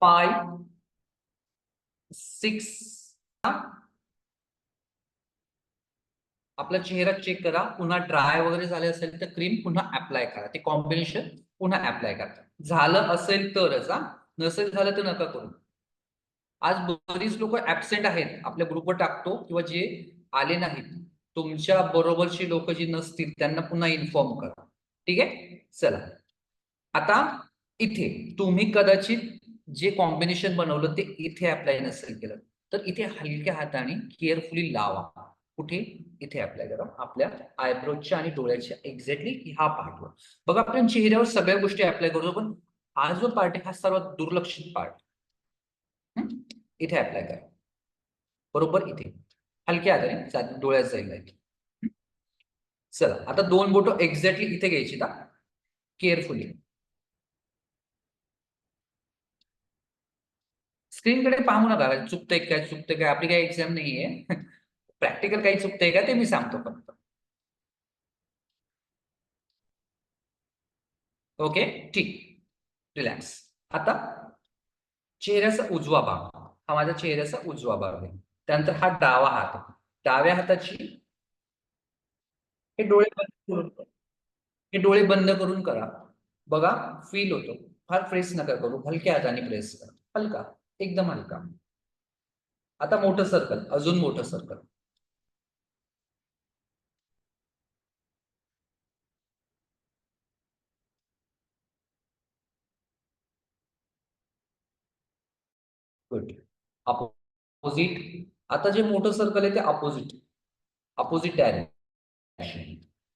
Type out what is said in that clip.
Five six आपला चेहरा check करा. पुन्हा ड्राय वगैरे झाले असेल तर क्रीम पुन्हा अप्लाय करा. ते कॉम्बिनेशन पुन्हा अप्लाय करा. झालं असेल तरच हा. नसेल झालं तर नका करू. आज बरीच लोक ऍबसेंट आहेत. आपल्या ग्रुपवर टाकतो किंवा जे आले नाहीत. तुमच्या बरोबरची लोक जी नसतील त्यांना पुन्हा इन्फॉर्म करा. ठीक आहे? चला. आता इथे तुम्ही कदाचित जे कॉम्बिनेशन बनवलं ते इथे अप्लाय नसेल केलं. तर इथे हलक्या हाताने केअरफुली लावा. कुठे? इथे अप्लाय करा. आपल्या आयब्रोजच्या आणि डोळ्याच्या. एक्झॅक्टली ह्या पार्टवर बघा आपण चेहऱ्यावर सगळ्या गोष्टी अप्लाय करतो पण हा जो पार्ट आहे हा सर्वात दुर्लक्षित पार्ट इथे अप्लाय करा. बरोबर इथे. हलक्या हाताने डोळ्यात जाईल चला आता दोन बोट एक्झॅक्टली इथे घ्यायची ना केअरफुली स्क्रीनकडे पाहू नका. चुकतंय काय चुकतंय काय आपली काही एक्झाम नाहीये. प्रॅक्टिकल काही चुकतंय का ते मी सांगतो फक्त. ओके ठीक. रिलॅक्स आता चेहऱ्याचा उजवा भाग. हा माझा चेहऱ्याचा उजवा भाग आहे. त्यानंतर हा डावा हात डाव्या हाताची हे डोळे बंद करून हे डोळे बंद करून करा. बघा फील होतो. फार प्रेस नका करू. हलक्या हाताने प्रेस करा. हलका. एकदम हलका. आता मोठं सर्कल अजून मोठं सर्कल गुड अपोजिट आता जे मोठं सर्कल आहे ते अपोजिट अपोजिट डायरेक्शन